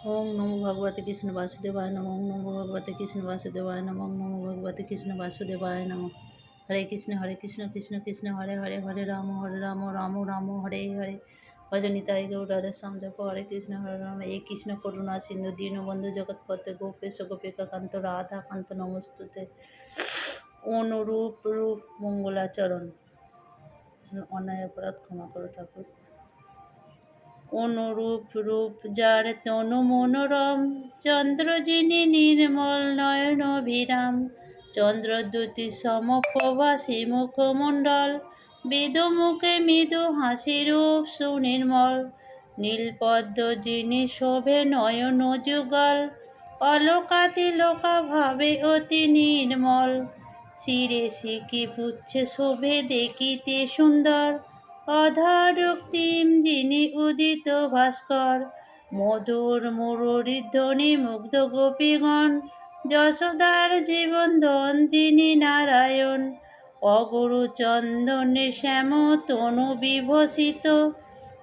ওম নমো ভগবতে কৃষ্ণ বাসুদেবায় নম, ওম নমো ভগবতে কৃষ্ণ বাসুদেবায় নম, ওম নমো ভগবতে কৃষ্ণ বাসুদেবায় নম। হরে কৃষ্ণ হরে কৃষ্ণ কৃষ্ণ কৃষ্ণ, হরে হরে হরে রাম হরে রাম রাম রাম, হরে হরে। ভজনিতাই গৌরাধা জপ, হরে কৃষ্ণ, হরে রাম। এ কৃষ্ণ করুণা সিন্ধু দীনবন্ধু জগৎপথে গোপেশ গোপিকা কান্ত রাধা কান্ত, নমস্তুতে। অনুরূপ রূপ মঙ্গলাচরণ। অন্যায় অপরাধ ক্ষমা করো ঠাকুর। অনুরূপ রূপ যার তনু মনোরম। চন্দ্র যিনি নির্মল নয়ন অভিরাম। চন্দ্রদ্যুতি সমপ্রবাসী মুখমণ্ডল। বিদু মুখে মৃদু হাসি রূপ সুনির্মল। নীলপদ্ম যিনি শোভে নয়ন যুগল। অলোকাতি লোকা ভাবে অতি নির্মল। শিরে শিকি পুচ্ছে শোভে দেখিতে সুন্দর। অধরক্তিম যিনি উদিত ভাস্কর, মধুর মুররিধ্বনি মুগ্ধ গোপীগণ, যশোদার জীবনধন যিনি নারায়ণ, অগুরু চন্দনে শ্যাম তনু বিভূষিত,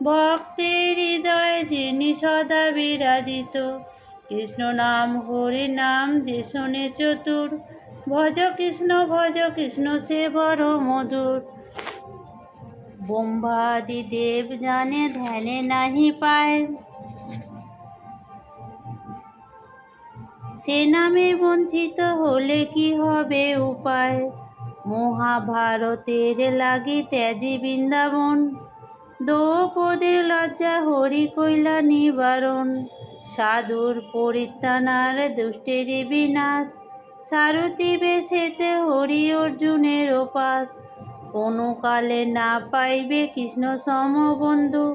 ভক্তের হৃদয় যিনি সদা বিরাজিত। কৃষ্ণ নাম, হরি নাম, যে চতুর, ভজ কৃষ্ণ ভজ কৃষ্ণ, সে বড় মধুর। ব্রহ্মাদি দেব জানে, ধ্যানে নাহি পায়। সে নামে বঞ্চিত হলে কি হবে উপায়? মহাভারতের লাগি ত্যাজি বৃন্দাবন। দ্রৌপদীর লজ্জা হরি কইলা নিবারণ। সাধুর পরিত্রাণার দুষ্টের বিনাশ। সারথী বেশেতে হরি অর্জুনের ওপাস কোনো কালে না পাইবে কৃষ্ণ সমবন্ধু।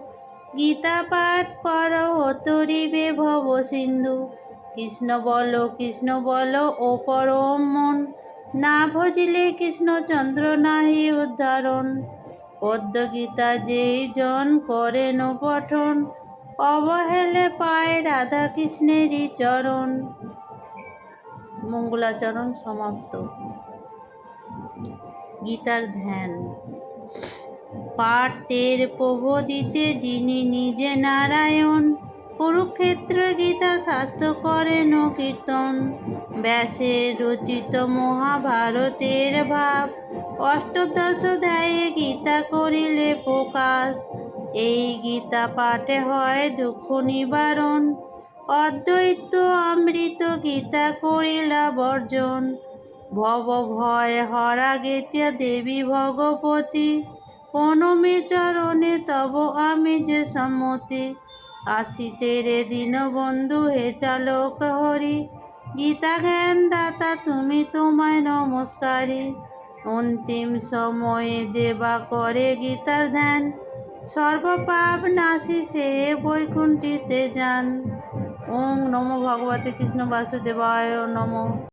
গীতা পাঠ কর হতরিবে ভব সিন্ধু। কৃষ্ণ বল কৃষ্ণ বল, ও পরম মন। না ভজিলে কৃষ্ণচন্দ্র নাহি উদ্ধারণ। পদ্মগীতা যেই জন করেন পঠন, অবহেলে পায় রাধা কৃষ্ণেরই চরণ। মঙ্গলাচরণ সমাপ্ত। গীতার ধ্যান। পাঠের প্রবোধিতে যিনি নিজে নারায়ণ, কুরুক্ষেত্র গীতা শাস্ত্র করেন কীর্তন। ব্যাসের রচিত মহাভারতের ভাব অষ্টদশ অধ্যায়ে গীতা করিলে প্রকাশ। এই গীতা পাঠে হয় দুঃখ নিবারণ। অদ্বৈত অমৃত গীতা করিলা বর্জন। ভব ভয় হরা গেতিয়া দেবী ভগবতী, প্রণমী চরণে তব আমি যে সম্মতি। আসিতে রে দীনবন্ধু হে চালক হরি গীতা জ্ঞান দাতা তুমি তোমায় নমস্কারী। অন্তিম সময়ে যে বা করে গীতার ধ্যান, সর্বপাপ নাসি সে বৈকুণ্ঠিতে যান। ওম নম ভগবতে কৃষ্ণ বাসুদেবায় নম।